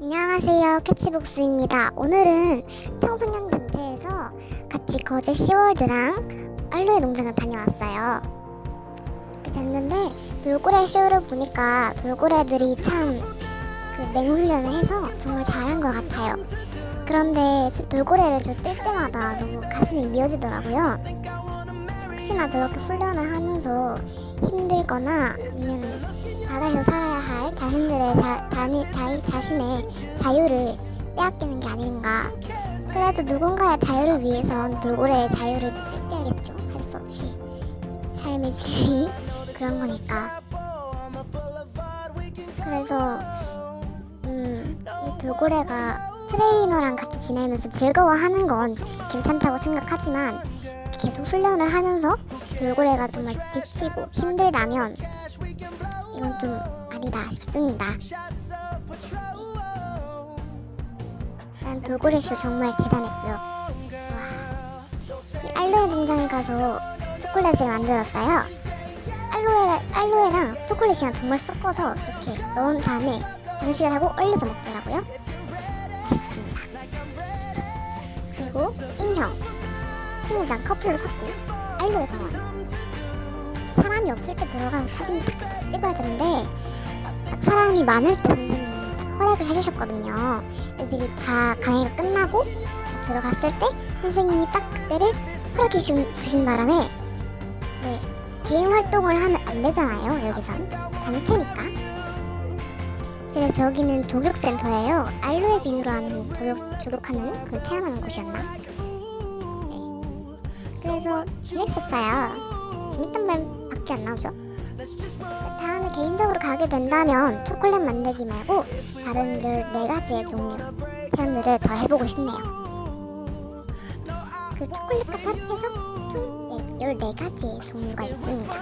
안녕하세요. 캐치복스입니다. 오늘은 청소년 단체에서 같이 거제 시월드랑 알로에 농장을 다녀왔어요. 이렇게 됐는데 돌고래 쇼를 보니까 돌고래들이 참 그 맹훈련을 해서 정말 잘한 것 같아요. 그런데 지- 돌고래를 저뛸 때마다 너무 가슴이 미어지더라고요. 혹시나 저렇게 훈련을 하면서 힘들거나 아니면 바다에서 자신들의 자, 자니, 자, 자신의 자유를 빼앗기는 게 아닌가. 그래도 누군가의 자유를 위해선 돌고래의 자유를 뺏겨야겠죠. 할 수 없이. 삶의 진리 그런 거니까. 그래서 음, 이 돌고래가 트레이너랑 같이 지내면서 즐거워하는 건 괜찮다고 생각하지만 계속 훈련을 하면서 돌고래가 정말 지치고 힘들다면 이건 좀 아니다 싶습니다. 난 돌고래쇼 정말 대단했고요. 와, 이 알로에 농장에 가서 초콜릿을 만들었어요. 알로에 알로에랑 초콜릿이랑 정말 섞어서 이렇게 넣은 다음에 장식을 하고 얼려서 먹더라고요. 맛있습니다. 추천. 그리고 인형 친구랑 커플로 샀고 알로에 정원. 사람이 없을 때 들어가서 사진 탁탁 찍어야 되는데 딱 사람이 많을 때 선생님이 딱 허락을 해주셨거든요. 애들이 다 강의가 끝나고 다 들어갔을 때 선생님이 딱 그때를 허락해 주, 주신 바람에 네 개인 활동을 하면 안 되잖아요 여기선 단체니까. 그래서 저기는 조격센터예요. 알로에 비누로 하는 조격, 조격하는 그런 체험하는 곳이었나? 네. 그래서 재밌었어요. 재밌단 말 밖에 안 나오죠. 다음에 개인적으로 가게 된다면 초콜릿 만들기 말고 다른 14가지의 종류 체험들을 더 해보고 싶네요. 그 초콜릿까지 합해서 총 14가지의 종류가 있습니다.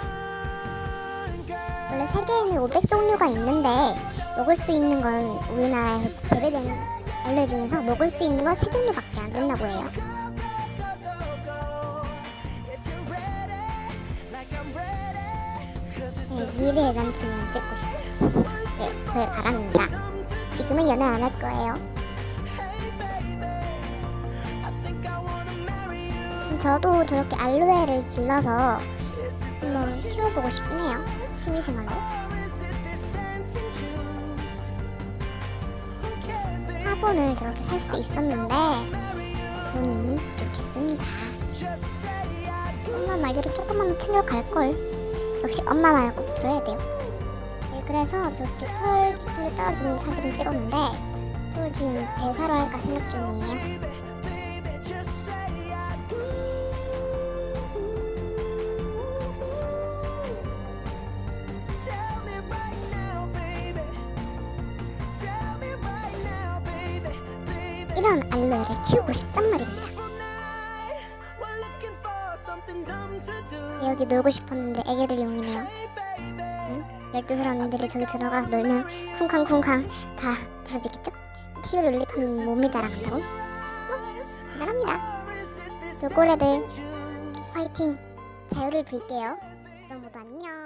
원래 세계에는 500 종류가 있는데 먹을 수 있는 건 우리나라에서 재배되는 알레 중에서 먹을 수 있는 건 3종류밖에 안 된다고 해요. 미래의 남친은 찍고 싶어요. 네, 저의 바람입니다. 지금은 연애 안 할 거예요. 음, 저도 저렇게 알로에를 길러서 한번 키워보고 싶네요. 취미생활로. 화분을 저렇게 살 수 있었는데 돈이 부족했습니다. 엄마 말대로 조금만 챙겨갈 걸. 역시 엄마 말을 꼭 들어야 돼요. 네, 그래서 저렇게 털 깃털이 떨어지는 사진을 찍었는데 저 지금 배 사러 할까 생각 중이에요. 이런 알로에를 키우고 싶단 말입니다. 네, 여기 놀고 싶었는데 애기들 용이네요. 응? 12사람들이 저기 들어가서 놀면 쿵쾅쿵쾅 다 부서지겠죠? TV를 올리파는 몸이 자랑한다고? 어? 대단합니다. 돌고래들 화이팅! 자유를 빌게요. 그럼 모두 안녕.